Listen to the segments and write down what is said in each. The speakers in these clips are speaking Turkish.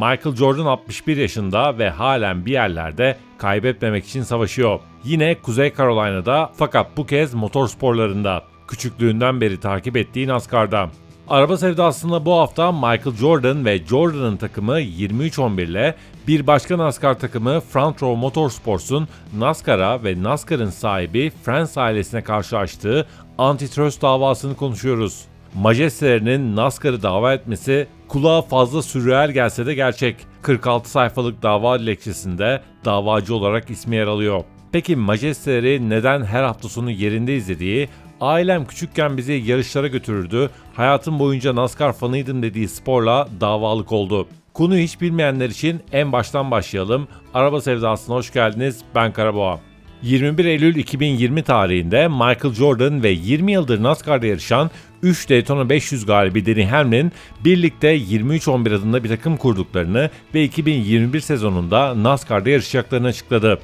Michael Jordan 61 yaşında ve halen bir yerlerde kaybetmemek için savaşıyor. Yine Kuzey Carolina'da fakat bu kez motor sporlarında. Küçüklüğünden beri takip ettiği NASCAR'da. Araba sevdasında bu hafta Michael Jordan ve Jordan'ın takımı 23-11 ile bir başka NASCAR takımı Front Row Motorsports'un NASCAR'a ve NASCAR'ın sahibi France ailesine karşı açtığı antitrust davasını konuşuyoruz. Majestelerinin NASCAR'ı dava etmesi kulağa fazla sürreal gelse de gerçek. 46 sayfalık dava dilekçesinde davacı olarak ismi yer alıyor. Peki majesteleri neden her hafta sonu yerinde izlediği, ailem küçükken bizi yarışlara götürürdü, hayatım boyunca NASCAR fanıydım dediği sporla davalık oldu. Konuyu hiç bilmeyenler için en baştan başlayalım. Araba sevdasına hoş geldiniz. Ben Karaboğa. 21 Eylül 2020 tarihinde Michael Jordan ve 20 yıldır NASCAR'da yarışan 3 Daytona 500 galibi Denny Hamlin birlikte 23-11 adında bir takım kurduklarını ve 2021 sezonunda NASCAR'da yarışacaklarını açıkladı.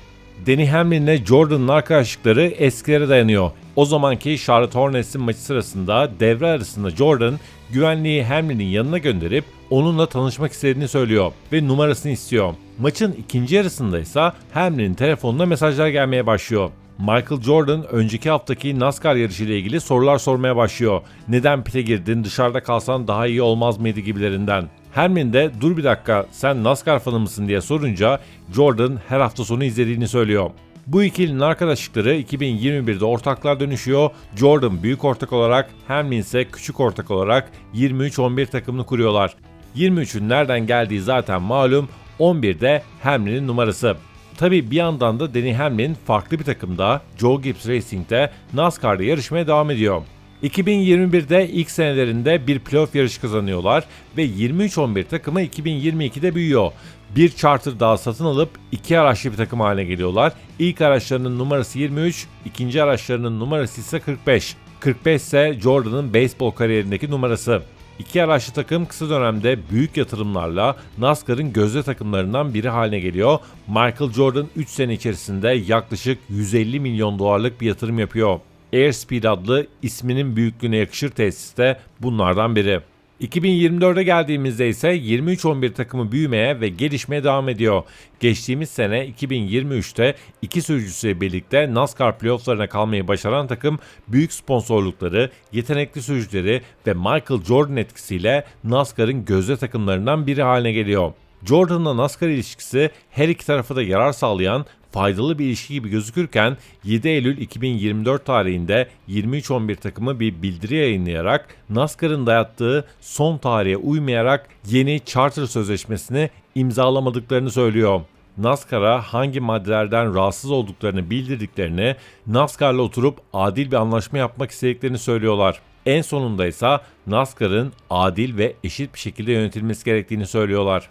Denny Hamlin'le Jordan'ın arkadaşlıkları eskilere dayanıyor. O zamanki Charlotte Hornets'in maçı sırasında devre arasında Jordan güvenliği Hamlin'in yanına gönderip onunla tanışmak istediğini söylüyor ve numarasını istiyor. Maçın ikinci yarısında ise Hamlin'in telefonuna mesajlar gelmeye başlıyor. Michael Jordan önceki haftaki NASCAR yarışı ile ilgili sorular sormaya başlıyor. Neden pite girdin, dışarıda kalsan daha iyi olmaz mıydı gibilerinden. Hermin de dur bir dakika sen NASCAR fanı mısın diye sorunca Jordan her hafta sonu izlediğini söylüyor. Bu ikilinin arkadaşlıkları 2021'de ortaklar dönüşüyor. Jordan büyük ortak olarak, Hamlin ise küçük ortak olarak 23-11 takımını kuruyorlar. 23'ün nereden geldiği zaten malum, 11'de Hamlin'in numarası. Tabi bir yandan da Denny Hamlin farklı bir takımda Joe Gibbs Racing'de NASCAR'da yarışmaya devam ediyor. 2021'de ilk senelerinde bir playoff yarışı kazanıyorlar ve 23-11 takımı 2022'de büyüyor. Bir charter daha satın alıp iki araçlı bir takım haline geliyorlar. İlk araçlarının numarası 23, ikinci araçlarının numarası ise 45. 45 ise Jordan'ın beyzbol kariyerindeki numarası. İki araçlı takım kısa dönemde büyük yatırımlarla NASCAR'ın gözde takımlarından biri haline geliyor. Michael Jordan 3 sene içerisinde yaklaşık 150 milyon dolarlık bir yatırım yapıyor. Airspeed adlı isminin büyüklüğüne yakışır tesiste bunlardan biri. 2024'e geldiğimizde ise 23-11 takımı büyümeye ve gelişmeye devam ediyor. Geçtiğimiz sene 2023'te iki sürücüsüyle birlikte NASCAR playofflarına kalmayı başaran takım büyük sponsorlukları, yetenekli sürücüleri ve Michael Jordan etkisiyle NASCAR'ın gözde takımlarından biri haline geliyor. Jordan'la NASCAR ilişkisi her iki tarafı da yarar sağlayan faydalı bir ilişki gibi gözükürken 7 Eylül 2024 tarihinde 23-11 takımı bir bildiri yayınlayarak NASCAR'ın dayattığı son tarihe uymayarak yeni charter sözleşmesini imzalamadıklarını söylüyor. NASCAR'a hangi maddelerden rahatsız olduklarını bildirdiklerini, NASCAR'la oturup adil bir anlaşma yapmak istediklerini söylüyorlar. En sonunda ise NASCAR'ın adil ve eşit bir şekilde yönetilmesi gerektiğini söylüyorlar.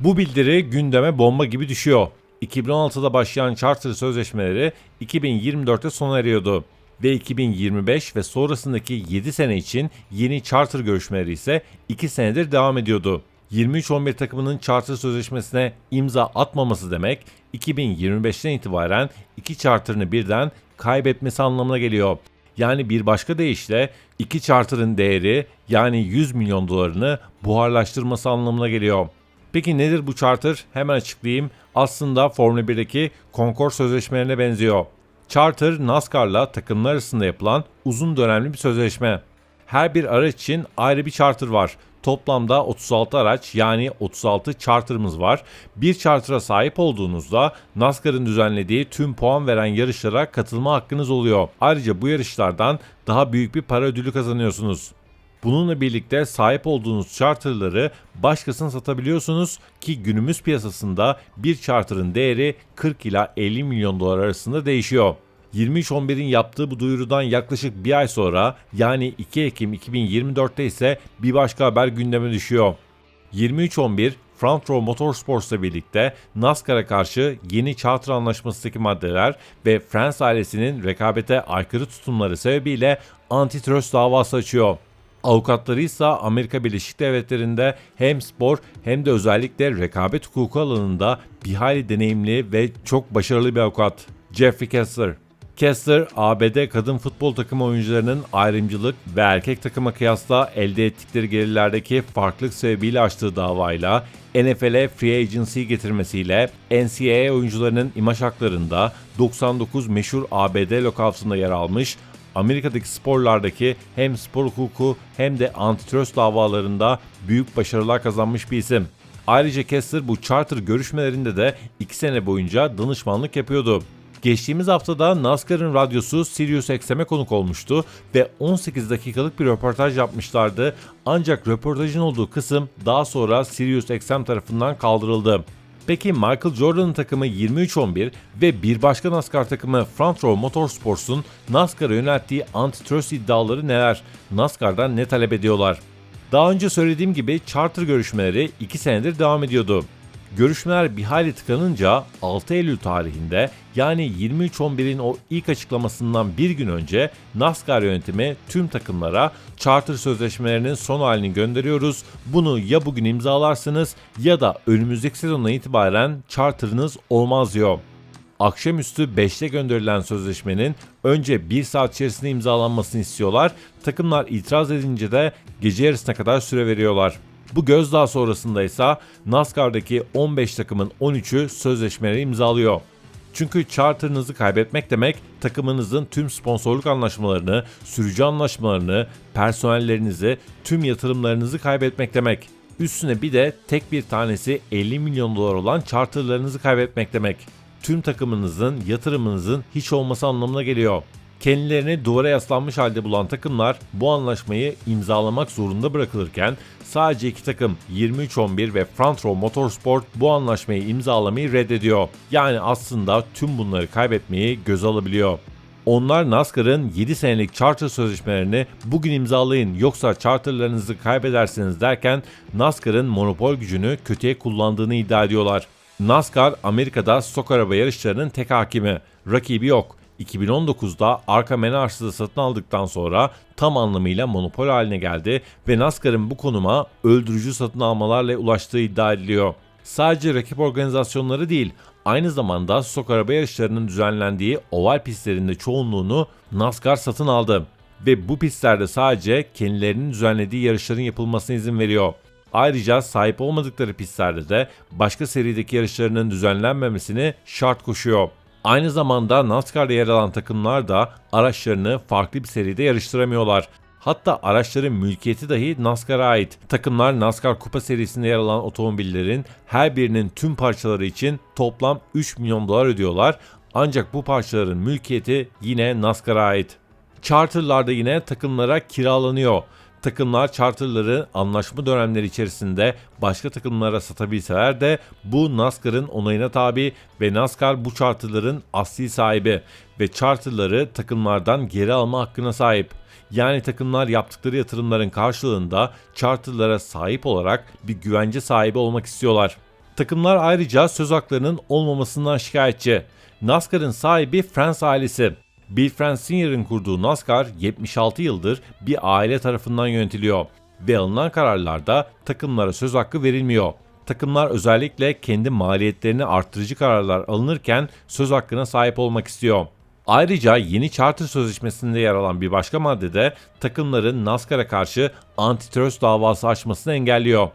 Bu bildiri gündeme bomba gibi düşüyor. 2016'da başlayan charter sözleşmeleri 2024'te sona eriyordu ve 2025 ve sonrasındaki 7 sene için yeni charter görüşmeleri ise 2 senedir devam ediyordu. 23-11 takımının charter sözleşmesine imza atmaması demek 2025'ten itibaren iki charter'ını birden kaybetmesi anlamına geliyor. Yani bir başka deyişle iki charter'ın değeri yani 100 milyon dolarını buharlaştırması anlamına geliyor. Peki nedir bu charter? Hemen açıklayayım. Aslında Formula 1'deki Concord sözleşmelerine benziyor. Charter, NASCAR'la takımlar arasında yapılan uzun dönemli bir sözleşme. Her bir araç için ayrı bir charter var. Toplamda 36 araç yani 36 charter'ımız var. Bir charter'a sahip olduğunuzda NASCAR'ın düzenlediği tüm puan veren yarışlara katılma hakkınız oluyor. Ayrıca bu yarışlardan daha büyük bir para ödülü kazanıyorsunuz. Bununla birlikte sahip olduğunuz charterları başkasına satabiliyorsunuz ki günümüz piyasasında bir charter'ın değeri 40 ila 50 milyon dolar arasında değişiyor. 23.11'in yaptığı bu duyurudan yaklaşık bir ay sonra yani 2 Ekim 2024'te ise bir başka haber gündeme düşüyor. 23.11 Front Row Motorsports'la birlikte NASCAR'a karşı yeni charter anlaşmasındaki maddeler ve France ailesinin rekabete aykırı tutumları sebebiyle antitrust davası açıyor. Avukatları ise Amerika Birleşik Devletleri'nde hem spor hem de özellikle rekabet hukuku alanında bir hayli deneyimli ve çok başarılı bir avukat. Jeffrey Kessler. Kessler, ABD kadın futbol takımı oyuncularının ayrımcılık ve erkek takıma kıyasla elde ettikleri gelirlerdeki farklılık sebebiyle açtığı davayla NFL'e free agency getirmesiyle NCAA oyuncularının imaj haklarında 99 meşhur ABD lokautunda yer almış Amerika'daki sporlardaki hem spor hukuku hem de antitrust davalarında büyük başarılar kazanmış bir isim. Ayrıca Kessler bu charter görüşmelerinde de 2 sene boyunca danışmanlık yapıyordu. Geçtiğimiz haftada NASCAR'ın radyosu Sirius XM'e konuk olmuştu ve 18 dakikalık bir röportaj yapmışlardı. Ancak röportajın olduğu kısım daha sonra Sirius XM tarafından kaldırıldı. Peki Michael Jordan'ın takımı 23-11 ve bir başka NASCAR takımı Front Row Motorsports'un NASCAR'a yönelttiği antitrust iddiaları neler? NASCAR'dan ne talep ediyorlar? Daha önce söylediğim gibi charter görüşmeleri 2 senedir devam ediyordu. Görüşmeler bir hayli tıkanınca 6 Eylül tarihinde yani 23-11'in o ilk açıklamasından bir gün önce NASCAR yönetimi tüm takımlara charter sözleşmelerinin son halini gönderiyoruz. Bunu ya bugün imzalarsınız ya da önümüzdeki sezondan itibaren charterınız olmaz diyor. Akşamüstü 5'te gönderilen sözleşmenin önce 1 saat içerisinde imzalanmasını istiyorlar. Takımlar itiraz edince de gece yarısına kadar süre veriyorlar. Bu gözdağı sonrasında ise NASCAR'daki 15 takımın 13'ü sözleşmeleri imzalıyor. Çünkü charter'ınızı kaybetmek demek takımınızın tüm sponsorluk anlaşmalarını, sürücü anlaşmalarını, personellerinizi, tüm yatırımlarınızı kaybetmek demek. Üstüne bir de tek bir tanesi 50 milyon dolar olan charterlarınızı kaybetmek demek. Tüm takımınızın, yatırımınızın hiç olması anlamına geliyor. Kendilerini duvara yaslanmış halde bulan takımlar bu anlaşmayı imzalamak zorunda bırakılırken sadece iki takım 23-11 ve Front Row Motorsport bu anlaşmayı imzalamayı reddediyor. Yani aslında tüm bunları kaybetmeyi göz alabiliyor. Onlar NASCAR'ın 7 senelik charter sözleşmelerini bugün imzalayın yoksa charterlarınızı kaybedersiniz derken NASCAR'ın monopol gücünü kötüye kullandığını iddia ediyorlar. NASCAR Amerika'da stok araba yarışlarının tek hakimi. Rakibi yok. 2019'da arka Menards'ı satın aldıktan sonra tam anlamıyla monopol haline geldi ve NASCAR'ın bu konuma öldürücü satın almalarla ulaştığı iddia ediliyor. Sadece rakip organizasyonları değil, aynı zamanda stok araba yarışlarının düzenlendiği oval pistlerinde çoğunluğunu NASCAR satın aldı ve bu pistlerde sadece kendilerinin düzenlediği yarışların yapılmasına izin veriyor. Ayrıca sahip olmadıkları pistlerde de başka serideki yarışlarının düzenlenmemesini şart koşuyor. Aynı zamanda NASCAR'da yer alan takımlar da araçlarını farklı bir seride yarıştıramıyorlar. Hatta araçların mülkiyeti dahi NASCAR'a ait. Takımlar NASCAR Kupa serisinde yer alan otomobillerin her birinin tüm parçaları için toplam 3 milyon dolar ödüyorlar. Ancak bu parçaların mülkiyeti yine NASCAR'a ait. Charter'larda yine takımlara kiralanıyor. Takımlar charterları anlaşma dönemleri içerisinde başka takımlara satabilseler de bu NASCAR'ın onayına tabi ve NASCAR bu charterların asli sahibi ve charterları takımlardan geri alma hakkına sahip. Yani takımlar yaptıkları yatırımların karşılığında charterlara sahip olarak bir güvence sahibi olmak istiyorlar. Takımlar ayrıca söz haklarının olmamasından şikayetçi. NASCAR'ın sahibi Franz ailesi. Bill Francinier'in kurduğu NASCAR 76 yıldır bir aile tarafından yönetiliyor ve alınan kararlarda takımlara söz hakkı verilmiyor. Takımlar özellikle kendi maliyetlerini arttırıcı kararlar alınırken söz hakkına sahip olmak istiyor. Ayrıca yeni charter sözleşmesinde yer alan bir başka maddede takımların NASCAR'a karşı antitrust davası açmasını engelliyor.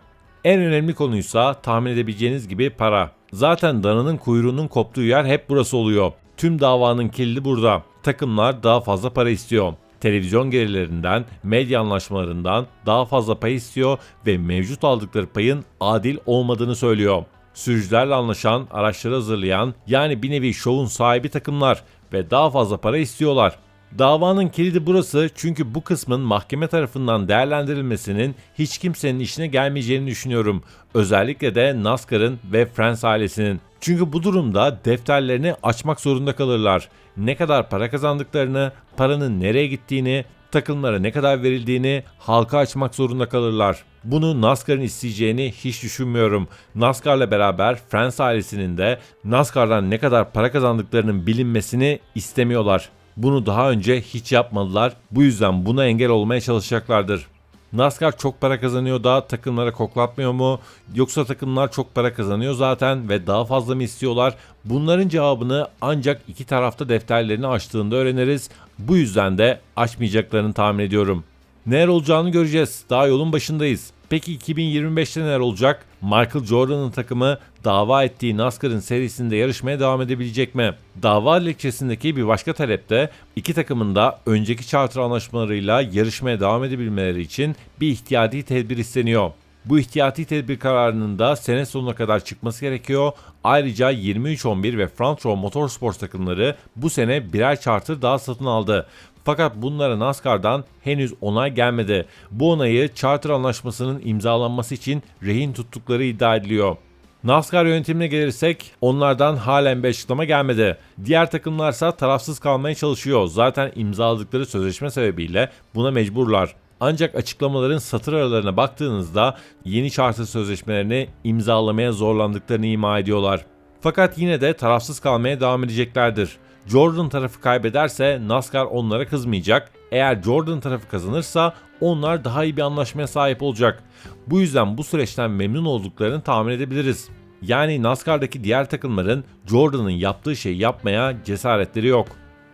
En önemli konuysa tahmin edebileceğiniz gibi para. Zaten dananın kuyruğunun koptuğu yer hep burası oluyor. Tüm davanın kilidi burada. Takımlar daha fazla para istiyor. Televizyon gelirlerinden, medya anlaşmalarından daha fazla pay istiyor ve mevcut aldıkları payın adil olmadığını söylüyor. Sürücülerle anlaşan, araçları hazırlayan yani bir nevi şovun sahibi takımlar ve daha fazla para istiyorlar. Davanın kilidi burası çünkü bu kısmın mahkeme tarafından değerlendirilmesinin hiç kimsenin işine gelmeyeceğini düşünüyorum. Özellikle de NASCAR'ın ve Friends ailesinin. Çünkü bu durumda defterlerini açmak zorunda kalırlar. Ne kadar para kazandıklarını, paranın nereye gittiğini, takımlara ne kadar verildiğini halka açmak zorunda kalırlar. Bunu NASCAR'ın isteyeceğini hiç düşünmüyorum. NASCAR'la beraber Friends ailesinin de NASCAR'dan ne kadar para kazandıklarının bilinmesini istemiyorlar. Bunu daha önce hiç yapmadılar. Bu yüzden buna engel olmaya çalışacaklardır. NASCAR çok para kazanıyor da takımlara koklatmıyor mu? Yoksa takımlar çok para kazanıyor zaten ve daha fazla mı istiyorlar? Bunların cevabını ancak iki tarafta defterlerini açtığında öğreniriz. Bu yüzden de açmayacaklarını tahmin ediyorum. Neler olacağını göreceğiz. Daha yolun başındayız. Peki 2025'te neler olacak? Michael Jordan'ın takımı dava ettiği NASCAR'ın serisinde yarışmaya devam edebilecek mi? Dava dilekçesindeki bir başka talepte iki takımın da önceki charter anlaşmalarıyla yarışmaya devam edebilmeleri için bir ihtiyati tedbir isteniyor. Bu ihtiyati tedbir kararının da sene sonuna kadar çıkması gerekiyor. Ayrıca 23-11 ve Front Row Motorsports takımları bu sene birer charter daha satın aldı. Fakat bunlara NASCAR'dan henüz onay gelmedi. Bu onayı charter anlaşmasının imzalanması için rehin tuttukları iddia ediliyor. NASCAR yönetimine gelirsek onlardan halen bir açıklama gelmedi. Diğer takımlarsa tarafsız kalmaya çalışıyor. Zaten imzaladıkları sözleşme sebebiyle buna mecburlar. Ancak açıklamaların satır aralarına baktığınızda yeni charter sözleşmelerini imzalamaya zorlandıklarını ima ediyorlar. Fakat yine de tarafsız kalmaya devam edeceklerdir. Jordan tarafı kaybederse NASCAR onlara kızmayacak. Eğer Jordan tarafı kazanırsa onlar daha iyi bir anlaşmaya sahip olacak. Bu yüzden bu süreçten memnun olduklarını tahmin edebiliriz. Yani NASCAR'daki diğer takımların Jordan'ın yaptığı şeyi yapmaya cesaretleri yok.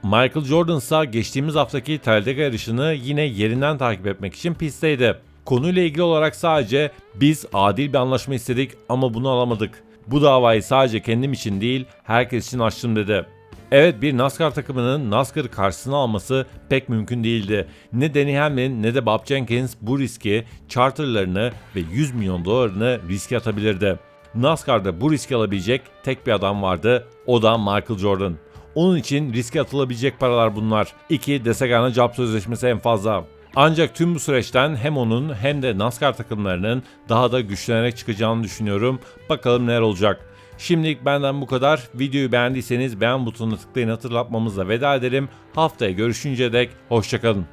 Michael Jordan ise geçtiğimiz haftaki Talladega yarışını yine yerinden takip etmek için pistteydi. Konuyla ilgili olarak sadece biz adil bir anlaşma istedik ama bunu alamadık. Bu davayı sadece kendim için değil herkes için açtım dedi. Evet bir NASCAR takımının NASCAR'ı karşısına alması pek mümkün değildi. Ne Danny Hamlin ne de Bob Jenkins bu riski, charterlarını ve 100 milyon dolarını riske atabilirdi. NASCAR'da bu riski alabilecek tek bir adam vardı. O da Michael Jordan. Onun için riske atılabilecek paralar bunlar. İki Desegana Job Sözleşmesi en fazla. Ancak tüm bu süreçten hem onun hem de NASCAR takımlarının daha da güçlenerek çıkacağını düşünüyorum. Bakalım neler olacak. Şimdilik benden bu kadar. Videoyu beğendiyseniz beğen butonuna tıklayın hatırlatmamızla veda ederim. Haftaya görüşünce dek hoşçakalın.